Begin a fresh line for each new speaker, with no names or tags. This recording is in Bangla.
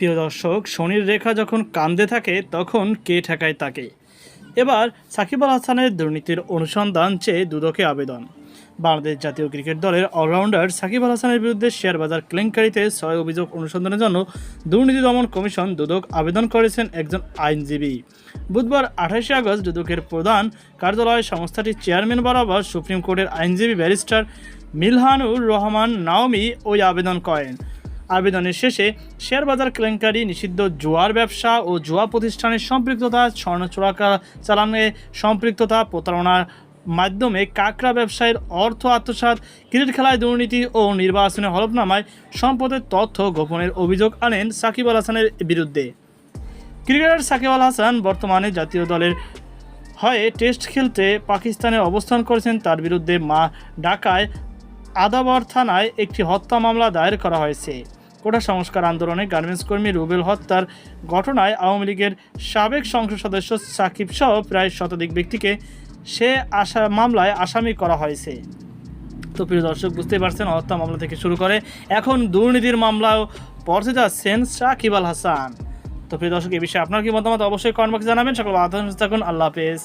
প্রিয় দর্শক, শনির রেখা যখন কান্দে থাকে, তখন কে ঠেকায় তাকে? এবার সাকিব আল হাসানের দুর্নীতির অনুসন্ধান চেয়ে দুদকে আবেদন। বাংলাদেশ জাতীয় ক্রিকেট দলের অলরাউন্ডার সাকিব আল হাসানের বিরুদ্ধে শেয়ার বাজার কেলেঙ্কারিতে ছয় অভিযোগ অনুসন্ধানের জন্য দুর্নীতি দমন কমিশন দুদক আবেদন করেছেন একজন আইনজীবী। বুধবার আঠাশে আগস্ট দুদকের প্রধান কার্যালয় সংস্থাটির চেয়ারম্যান বরাবর সুপ্রিম কোর্টের আইনজীবী ব্যারিস্টার মিলহানুর রহমান নাওমি ওই আবেদন করেন। আবেদনের শেষে শেয়ার বাজার কেলেঙ্কারি, নিষিদ্ধ জুয়ার ব্যবসা ও জুয়া প্রতিষ্ঠানের সম্পৃক্ততা, স্বর্ণ চোরাকা চালানে সম্পৃক্ততা, প্রতারণার মাধ্যমে কাকড়া ব্যবসায়ের অর্থ আত্মসাৎ, ক্রিকেট খেলায় দুর্নীতি ও নির্বাচনে হলফনামায় সম্পদের তথ্য গোপনের অভিযোগ আনেন সাকিব আল হাসানের বিরুদ্ধে। ক্রিকেটার সাকিব আল হাসান বর্তমানে জাতীয় দলের হয়ে টেস্ট খেলতে পাকিস্তানে অবস্থান করেছেন। তার বিরুদ্ধে মা ঢাকায় আদাবর থানায় একটি হত্যা মামলা দায়ের করা হয়েছে। কোটা সংস্কার আন্দোলনে গার্মেন্টস কর্মী রুবেল হত্যার ঘটনায় আওয়ামী লীগের সাবেক সংসদ সদস্য সাকিব সহ প্রায় শতাধিক ব্যক্তিকে সে আশা মামলায় আসামি করা হয়েছে। তো প্রিয় দর্শক বুঝতে পারছেন, হত্যা মামলা থেকে শুরু করে এখন দুর্নীতির মামলাও পড়তে যাচ্ছেন সাকিব আল হাসান। তো প্রিয় দর্শক এই বিষয়ে আপনার কি মতামত অবশ্যই বক্সে জানাবেন। সকল আদান থাকুন। আল্লাহ হাফেজ।